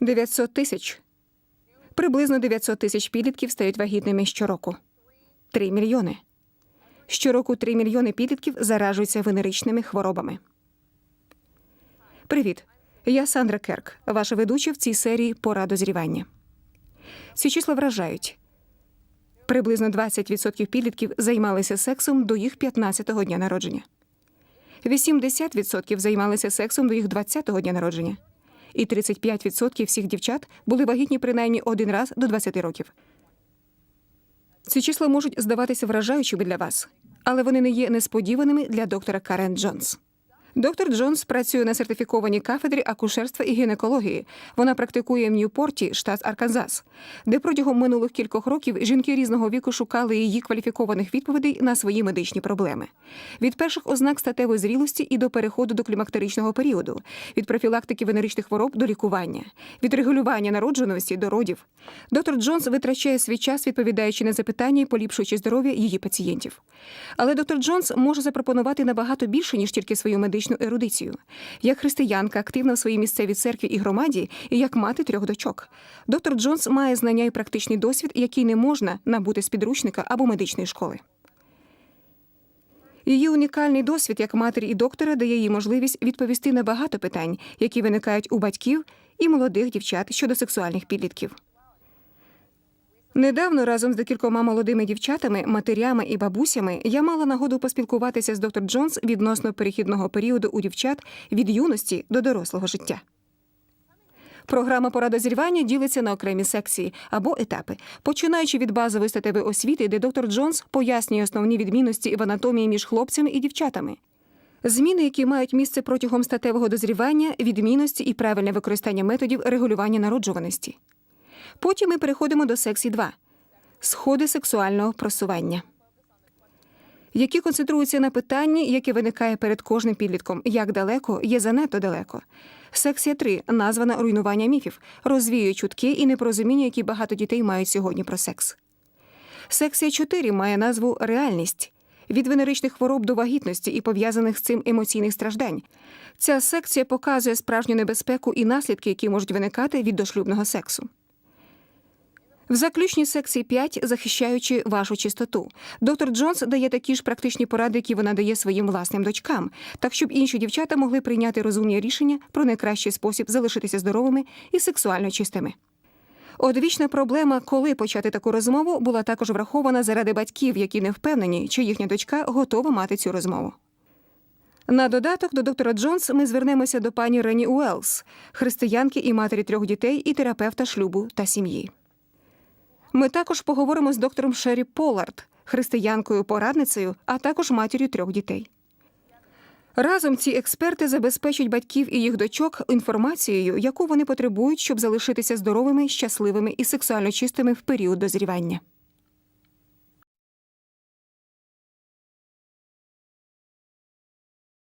900 тисяч. Приблизно 900 тисяч підлітків стають вагітними щороку. 3 мільйони. Щороку 3 мільйони підлітків заражуються венеричними хворобами. Привіт. Я Сандра Керк, ваша ведуча в цій серії Пора дозрівання. Ці числа вражають. Приблизно 20% підлітків займалися сексом до їх 15-го дня народження. 80% займалися сексом до їх 20-го дня народження. І 35% всіх дівчат були вагітні принаймні один раз до 20 років. Ці числа можуть здаватися вражаючими для вас, але вони не є несподіваними для доктора Карен Джонс. Доктор Джонс працює на сертифікованій кафедрі акушерства і гінекології. Вона практикує в Ньюпорті, штат Арканзас, де протягом минулих кількох років жінки різного віку шукали її кваліфікованих відповідей на свої медичні проблеми. Від перших ознак статевої зрілості і до переходу до клімактеричного періоду, від профілактики венеричних хвороб до лікування, від регулювання народжуваності до родів. Доктор Джонс витрачає свій час, відповідаючи на запитання і поліпшуючи здоров'я її пацієнтів. Але доктор Джонс може запропонувати набагато більше, ніж тільки свою медичну ерудицію. Як християнка, активна в своїй місцевій церкві і громаді, і як мати трьох дочок. Доктор Джонс має знання і практичний досвід, який не можна набути з підручника або медичної школи. Її унікальний досвід як матері і доктора дає їй можливість відповісти на багато питань, які виникають у батьків і молодих дівчат щодо сексуальних підлітків. Недавно разом з декількома молодими дівчатами, матерями і бабусями я мала нагоду поспілкуватися з доктор Джонс відносно перехідного періоду у дівчат від юності до дорослого життя. Програма порада зрівання ділиться на окремі секції або етапи, починаючи від базової статевої освіти, де доктор Джонс пояснює основні відмінності в анатомії між хлопцями і дівчатами. Зміни, які мають місце протягом статевого дозрівання, відмінності і правильне використання методів регулювання народжуваності. Потім ми переходимо до секції 2 сходи сексуального просування, які концентруються на питанні, яке виникає перед кожним підлітком, як далеко є занадто далеко. Секція 3 названа руйнування міфів, розвіює чутки і непорозуміння, які багато дітей мають сьогодні про секс. Секція 4 має назву реальність від венеричних хвороб до вагітності і пов'язаних з цим емоційних страждань. Ця секція показує справжню небезпеку і наслідки, які можуть виникати від дошлюбного сексу. В заключній секції 5, захищаючи вашу чистоту, доктор Джонс дає такі ж практичні поради, які вона дає своїм власним дочкам, так щоб інші дівчата могли прийняти розумні рішення про найкращий спосіб залишитися здоровими і сексуально чистими. Одвічна проблема, коли почати таку розмову, була також врахована заради батьків, які не впевнені, чи їхня дочка готова мати цю розмову. На додаток до доктора Джонс ми звернемося до пані Рені Уелс, християнки і матері трьох дітей, і терапевта шлюбу та сім'ї. Ми також поговоримо з доктором Шері Полард, християнкою-порадницею, а також матір'ю трьох дітей. Разом ці експерти забезпечать батьків і їх дочок інформацією, яку вони потребують, щоб залишитися здоровими, щасливими і сексуально чистими в період дозрівання.